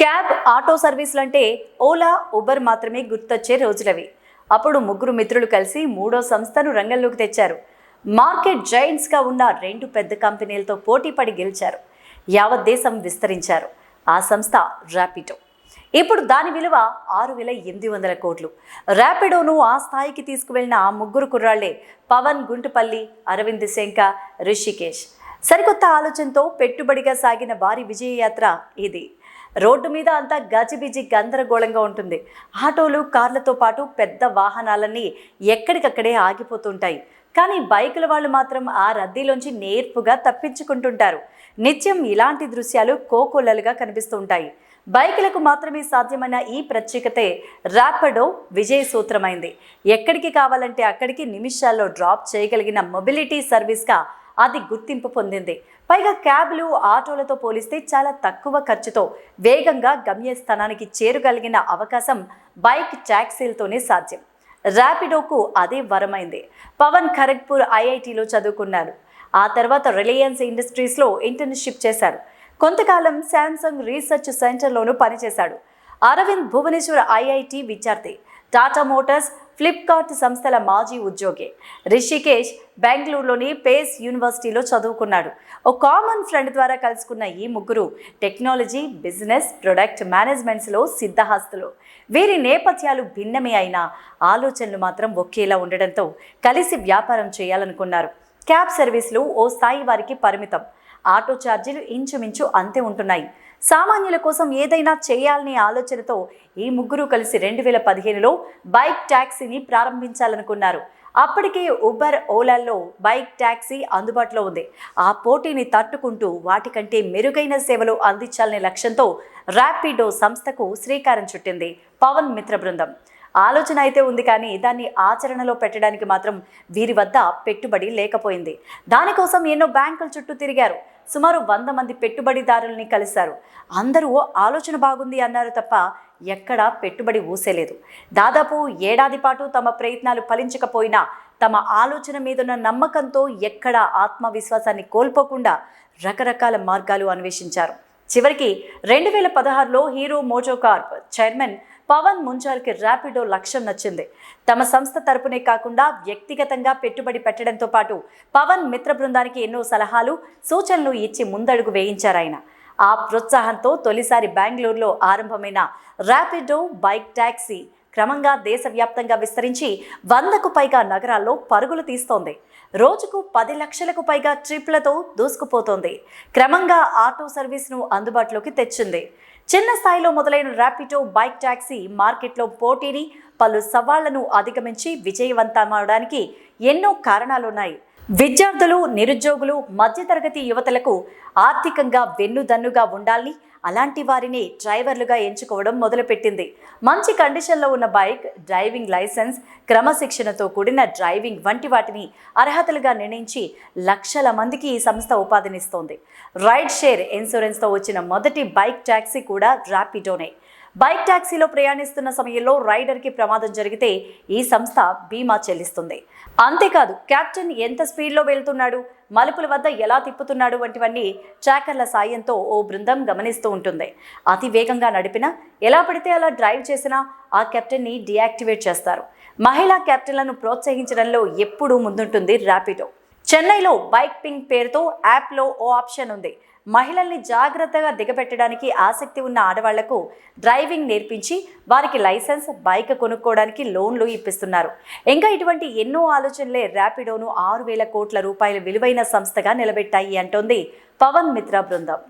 Cab auto సర్వీసులు అంటే Ola Uber మాత్రమే గుర్తొచ్చే రోజులవి. అప్పుడు ముగ్గురు మిత్రులు కలిసి మూడో సంస్థను రంగంలోకి తెచ్చారు. మార్కెట్ జైంట్స్గా ఉన్న రెండు పెద్ద కంపెనీలతో పోటీపడి గెలిచారు. యావత్ దేశం విస్తరించారు. ఆ సంస్థ ర్యాపిడో ఇప్పుడు దాని విలువ ఆరు వేల ఎనిమిది వందల కోట్లు. ర్యాపిడోను ఆ స్థాయికి తీసుకువెళ్ళిన ఆ ముగ్గురు కుర్రాళ్ళే పవన్ గుంటుపల్లి అరవింద్ శంక రిషికేష్. సరికొత్త ఆలోచనతో పెట్టుబడిగా సాగిన వారి విజయయాత్ర ఇది. రోడ్డు మీద అంతా గజిబిజి గందరగోళంగా ఉంటుంది. ఆటోలు కార్లతో పాటు పెద్ద వాహనాలన్నీ ఎక్కడికక్కడే ఆగిపోతుంటాయి. కానీ బైకుల వాళ్ళు మాత్రం ఆ రద్దీలోంచి నేర్పుగా తప్పించుకుంటుంటారు. నిత్యం ఇలాంటి దృశ్యాలు కోకొల్లలుగా కనిపిస్తుంటాయి. బైకులకు మాత్రమే సాధ్యమైన ఈ ప్రత్యేకతే ర్యాపిడో విజయ సూత్రమైంది. ఎక్కడికి కావాలంటే అక్కడికి నిమిషాల్లో డ్రాప్ చేయగలిగిన మొబిలిటీ సర్వీస్గా అది గుర్తింపు పొందింది. పైగా క్యాబ్లు ఆటోలతో పోలిస్తే చాలా తక్కువ ఖర్చుతో వేగంగా గమ్యస్థానానికి చేరుగలిగిన అవకాశం బైక్ ట్యాక్సీలతోనే సాధ్యం. ర్యాపిడోకు అదే వరమైంది. పవన్ ఖరగ్పూర్ ఐఐటిలో చదువుకున్నారు. ఆ తర్వాత రిలయన్స్ ఇండస్ట్రీస్లో ఇంటర్న్షిప్ చేశారు. కొంతకాలం శాంసంగ్ రీసెర్చ్ సెంటర్లోనూ పనిచేశాడు. అరవింద్ భువనేశ్వర్ ఐఐటి విద్యార్థి. టాటా మోటార్స్ ఫ్లిప్కార్ట్ సంస్థల మాజీ ఉద్యోగి. రిషికేష్ బెంగళూరులోని పేస్ యూనివర్సిటీలో చదువుకున్నాడు. ఓ కామన్ ఫ్రెండ్ ద్వారా కలుసుకున్న ఈ ముగ్గురు టెక్నాలజీ బిజినెస్ ప్రొడక్ట్ మేనేజ్మెంట్స్లో సిద్ధహస్తులు. వీరి నేపథ్యాలు భిన్నమే అయినా ఆలోచనలు మాత్రం ఒకేలా ఉండడంతో కలిసి వ్యాపారం చేయాలనుకున్నారు. క్యాబ్ సర్వీసులు ఓ స్థాయి వారికి పరిమితం. ఆటో ఛార్జీలు ఇంచుమించు అంతే ఉంటున్నాయి. సామాన్యుల కోసం ఏదైనా చేయాలనే ఆలోచనతో ఈ ముగ్గురు కలిసి రెండు వేల పదిహేనులో బైక్ ట్యాక్సీని ప్రారంభించాలనుకున్నారు. అప్పటికే ఉబర్ ఓలాల్లో బైక్ ట్యాక్సీ అందుబాటులో ఉంది. ఆ పోటీని తట్టుకుంటూ వాటికంటే మెరుగైన సేవలు అందించాలనే లక్ష్యంతో ర్యాపిడో సంస్థకు శ్రీకారం చుట్టింది పవన్ మిత్ర బృందం. ఆలోచన అయితే ఉంది కానీ దాన్ని ఆచరణలో పెట్టడానికి మాత్రం వీరి వద్ద పెట్టుబడి లేకపోయింది. దానికోసం ఎన్నో బ్యాంకుల చుట్టూ తిరిగారు. సుమారు వంద మంది పెట్టుబడిదారుల్ని కలిశారు. అందరూ ఆలోచన బాగుంది అన్నారు తప్ప ఎక్కడా పెట్టుబడి ఊసేలేదు. దాదాపు ఏడాది పాటు తమ ప్రయత్నాలు ఫలించకపోయినా తమ ఆలోచన మీదున్న నమ్మకంతో ఎక్కడా ఆత్మవిశ్వాసాన్ని కోల్పోకుండా రకరకాల మార్గాలు అన్వేషించారు. చివరికి రెండు వేల పదహారులో hero Moto Corp chairman Pawan ముంజాల్కి ర్యాపిడో లక్ష్యం నచ్చింది. తమ సంస్థ తరపునే కాకుండా వ్యక్తిగతంగా పెట్టుబడి పెట్టడంతో పాటు పవన్ మిత్ర బృందానికి ఎన్నో సలహాలు సూచనలు ఇచ్చి ముందడుగు వేయించారాయన ఆ ప్రోత్సాహంతో తొలిసారి బెంగళూరులో ఆరంభమైన ర్యాపిడో బైక్ ట్యాక్సీ క్రమంగా దేశవ్యాప్తంగా విస్తరించి వందకు పైగా నగరాల్లో పరుగులు తీస్తోంది. రోజుకు పది లక్షలకు పైగా ట్రిప్లతో దూసుకుపోతోంది. క్రమంగా ఆటో సర్వీస్ను అందుబాటులోకి తెచ్చింది. చిన్న స్థాయిలో మొదలైన ర్యాపిడో బైక్ ట్యాక్సీ మార్కెట్లో పోటీని పలు సవాళ్ళను అధిగమించి విజయవంతమవడానికి ఎన్నో కారణాలున్నాయి. విద్యార్థులు నిరుద్యోగులు మధ్యతరగతి యువతలకు ఆర్థికంగా వెన్నుదన్నుగా ఉండాలని అలాంటి వారిని డ్రైవర్లుగా ఎంచుకోవడం మొదలుపెట్టింది. మంచి కండిషన్లో ఉన్న బైక్ డ్రైవింగ్ లైసెన్స్ క్రమశిక్షణతో కూడిన డ్రైవింగ్ వంటి వాటిని అర్హతలుగా నిర్ణయించి లక్షల మందికి ఈ సంస్థ ఉపాధినిస్తోంది. రైడ్ షేర్ ఇన్సూరెన్స్తో వచ్చిన మొదటి బైక్ ట్యాక్సీ కూడా ర్యాపిడోనే బైక్ ట్యాక్సీలో ప్రయాణిస్తున్న సమయంలో రైడర్కి ప్రమాదం జరిగితే ఈ సంస్థ బీమా చెల్లిస్తుంది. అంతేకాదు కెప్టెన్ ఎంత స్పీడ్లో వెళ్తున్నాడు? మలుపుల వద్ద ఎలా తిప్పుతున్నాడు వంటివన్నీ ట్రాకర్ల సాయంతో ఓ బృందం గమనిస్తూ ఉంటుంది. అతి వేగంగా నడిపినా ఎలా పడితే అలా డ్రైవ్ చేసినా ఆ కెప్టెన్ని డియాక్టివేట్ చేస్తారు. మహిళా కెప్టెన్లను ప్రోత్సహించడంలో ఎప్పుడూ ముందుంటుంది ర్యాపిడో. చెన్నైలో బైక్ పింక్ పేరుతో యాప్లో ఓ ఆప్షన్ ఉంది. మహిళల్ని జాగ్రత్తగా దిగబెట్టడానికి ఆసక్తి ఉన్న ఆడవాళ్ళకు డ్రైవింగ్ నేర్పించి వారికి లైసెన్స్ బైక్ కొనుక్కోవడానికి లోన్లు ఇప్పిస్తున్నారు. ఇంకా ఇటువంటి ఎన్నో ఆలోచనలే ర్యాపిడోను ఆరు వేల కోట్ల రూపాయల విలువైన సంస్థగా నిలబెట్టాయి అంటోంది పవన్ మిత్ర బృందం.